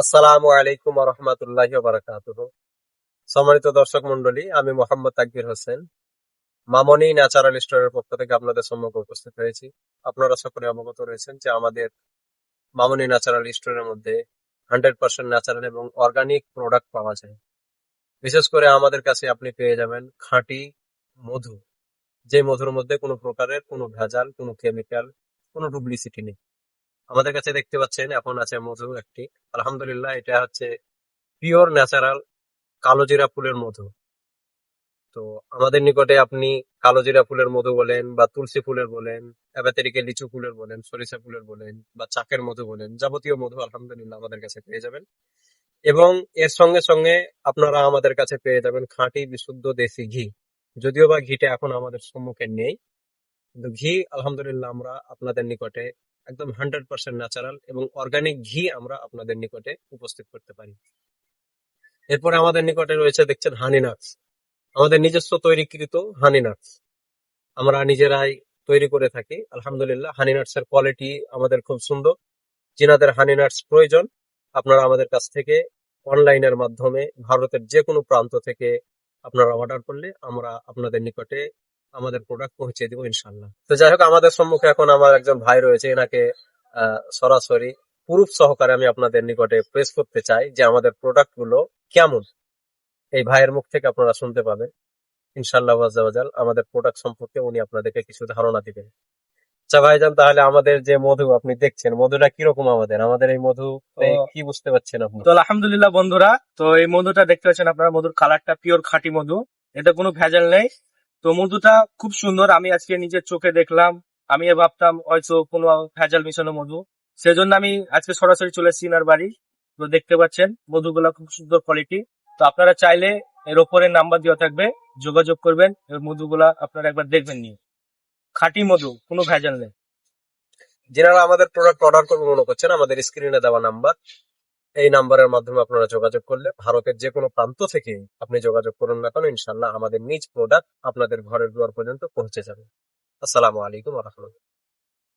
আসসালামু আলাইকুম রহমতুল্লাহ সম্মানিত দর্শক মন্ডলী আমি মোহাম্মদ তাকবির হোসেন, মামনি ন্যাচারাল স্টোরের পক্ষ থেকে আপনাদের সম্মুখে উপস্থিত হয়েছি। আপনারা সকলে অবগত রয়েছেন যে আমাদের মামনি ন্যাচারাল স্টোরের মধ্যে হান্ড্রেড পার্সেন্ট ন্যাচারাল এবং অর্গানিক প্রোডাক্ট পাওয়া যায়। বিশেষ করে আমাদের কাছে আপনি পেয়ে যাবেন খাঁটি মধু, যে মধুর মধ্যে কোনো প্রকারের কোনো ভেজাল, কোনো কেমিক্যাল, কোনো ডুপ্লিসিটি নেই। আমাদের কাছে দেখতে পাচ্ছেন, এখন আছে মধু একটি। আলহামদুলিল্লাহ, এটা হচ্ছে পিওর ন্যাচারাল কালোজিরা ফুলের মধু। তো আমাদের নিকটে আপনি কালোজিরা ফুলের মধু বলেন বা তুলসী ফুলের বলেন এবাতেরিকে লিচু ফুলের বলেন, সরিষা ফুলের বলেন বা চাকের মধু বলেন, যাবতীয় মধু আলহামদুলিল্লাহ আমাদের কাছে পেয়ে যাবেন। এবং এর সঙ্গে সঙ্গে আপনারা আমাদের কাছে পেয়ে যাবেন খাঁটি বিশুদ্ধ দেশি ঘি। যদিও বা ঘিটা এখন আমাদের সম্মুখে নেই। কিন্তু ঘি, আলহামদুলিল্লাহ, আমরা আপনাদের নিকটে একদম হান্ড্রেড পার্সেন্ট ন্যাচারাল এবং অর্গানিক ঘি আমরা আপনাদের নিকটে উপস্থিত করতে পারি। এরপরে আমাদের নিকটে রয়েছে দেখছেন হানি নাটস আমাদের নিজস্ব তৈরিকৃত হানি নাটস আমরা নিজেরাই তৈরি করে থাকি। আলহামদুলিল্লাহ হানি নাটস এর কোয়ালিটি আমাদের খুব সুন্দর। যিনাদের হানি নাটস প্রয়োজন, আপনারা আমাদের কাছ থেকে অনলাইনের মাধ্যমে ভারতের যে কোনো প্রান্ত থেকে আপনারা অর্ডার করলে আমরা আপনাদের নিকটে আমাদের প্রোডাক্ট পৌঁছে দিব ইনশাল্লাহ তো যাই হোক আমাদের সম্মুখে এখন আমার একজন ভাই রয়েছে এনাকে সরাসরি প্রুফ সহকারে আমি আপনাদের নিকটে প্রেস করতে চাই যে আমাদের প্রোডাক্টগুলো কেমন। এই ভাইয়ের মুখ থেকে আপনারা শুনতে পাবেন। ইনশাল্লাহ ওয়াজাল আমাদের প্রোডাক্ট সম্পর্কে উনি আপনাদেরকে কিছু ধারণা দিবেন। আচ্ছা ভাইজান তাহলে আমাদের যে মধু আপনি দেখছেন মধুটা কীরকম আমাদের? আমাদের এই মধু কি বুঝতে পারছেন আপনি? তো আলহামদুলিল্লাহ বন্ধুরা তো এই মধুটা দেখতে পাচ্ছেন আপনারা মধুর কালারটা পিওর খাঁটি মধু। এটা কোনো ভেজাল নেই। তো মধুটা খুব সুন্দর, আমি আজকে নিজের চোখে দেখলাম। আমি ভাবতাম, হয়তো কোনো ভেজাল মিশানো মধু। সেজন্য আমি আজকে সরাসরি চলে এসেছি ইনার বাড়ি। তো দেখতে পাচ্ছেন, মধুগুলা খুব সুন্দর কোয়ালিটি তো আপনারা চাইলে এর ওপরে নাম্বার দেওয়া থাকবে, যোগাযোগ করবেন, এর মধুগুলা আপনারা একবার দেখবেন নিয়ে। খাঁটি মধু, কোনো ভেজাল নেই। যারা আমাদের প্রোডাক্ট অর্ডার করবে মনে করছেন, আমাদের স্ক্রিনে দেওয়া নাম্বার। এই নাম্বারের মাধ্যমে আপনারা যোগাযোগ করলে ভারতের যে কোনো প্রান্ত থেকে আপনি যোগাযোগ করুন না কেন ইনশাল্লাহ আমাদের নিজ প্রোডাক্ট আপনাদের ঘরের দুয়ার পর্যন্ত পৌঁছে যাবে। আসসালামু আলাইকুম রহমতুল্লাহ।